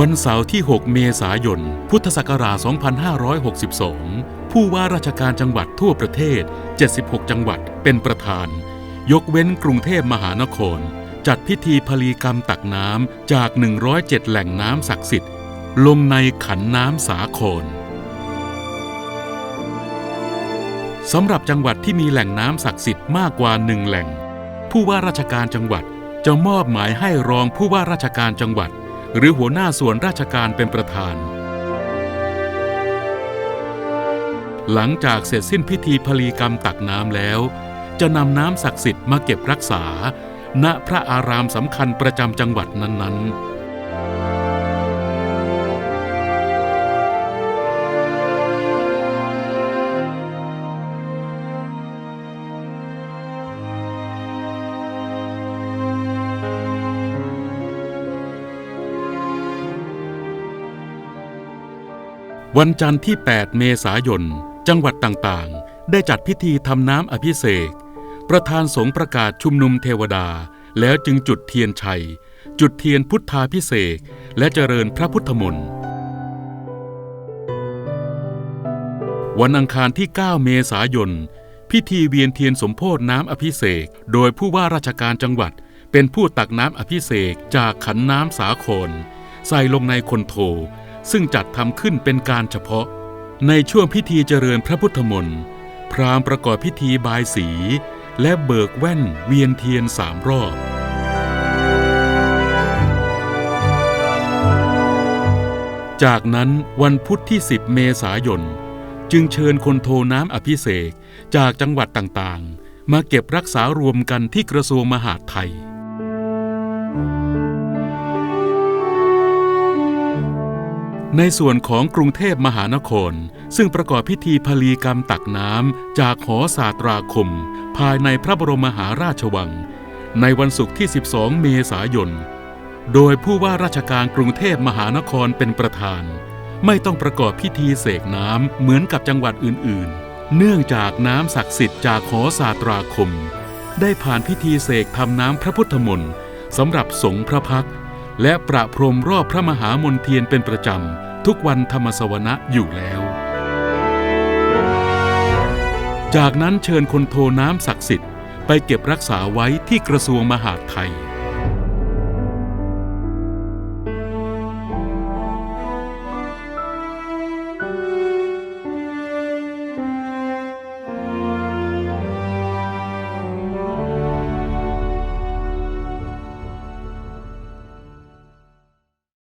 วันเสาร์ที่ 6 เมษายน พุทธศักราช 2562 ผู้ว่าราชการจังหวัดทั่วประเทศ 76 จังหวัดเป็นประธาน ยกเว้นกรุงเทพมหานคร จัดพิธีพลีกรรมตักน้ำจาก 107 แหล่งน้ำศักดิ์สิทธิ์ ลงในขันน้ำสาครสำหรับจังหวัดที่มีแหล่งน้ำศักดิ์สิทธิ์มากกว่าหนึ่งแหล่ง ผู้ว่าราชการจังหวัดจะมอบหมายให้รองผู้ว่าราชการจังหวัด หรือหัวหน้าส่วนราชการเป็นประธาน หลังจากเสร็จสิ้นพิธีพลีกรรมตักน้ำแล้ว จะนำน้ำศักดิ์สิทธิ์มาเก็บรักษา ณพระอารามสำคัญประจำจังหวัดนั้นๆ วันจันทร์ที่ 8 เมษายน จังหวัดต่างๆ ได้จัดพิธีทำน้ำอภิเษก ประธานสงฆ์ประกาศชุมนุมเทวดา แล้วจึงจุดเทียนชัย จุดเทียนพุทธาพิเศษกและเจริญพระพุทธมนต์ วันอังคารที่ 9 เมษายน พิธีเวียนเทียนสมโพธน้ำอภิเษกโดยผู้ว่าราชการจังหวัดเป็นผู้ตักน้ำอภิเษกจากขันน้ำสาคร ใส่ลงในคนโท ซึ่งจัดทำขึ้นเป็นการเฉพาะ ในช่วงพิธีเจริญพระพุทธมนต์พราหมณ์ประกอบพิธีบายสี และเบิกแว่นเวียนเทียนสามรอบ จากนั้นวันพุธที่ 10 เมษายน จึงเชิญคนโทน้ำอภิเษกจากจังหวัดต่างๆ มาเก็บรักษารวมกันที่กระทรวงมหาดไทย ในส่วนของกรุงเทพมหานคร ซึ่งประกอบพิธีพลีกรรมตักน้ำจากหอสาตราคม ภายในพระบรมมหาราชวัง ในวันศุกร์ที่ 12 เมษายน โดยผู้ว่าราชการกรุงเทพมหานครเป็นประธาน ไม่ต้องประกอบพิธีเสกน้ำเหมือนกับจังหวัดอื่นๆ เนื่องจากน้ำศักดิ์สิทธิ์จากหอสาตราคม ได้ผ่านพิธีเสกทำน้ำพระพุทธมนต์สำหรับสงฆ์พระพัก และประพรมรอบพระมหามนเทียนเป็นประจำ ทุกวันธรรมสวนะอยู่แล้ว จากนั้นเชิญคนโทน้ำศักดิ์สิทธิ์ไปเก็บรักษาไว้ที่กระทรวงมหาดไทย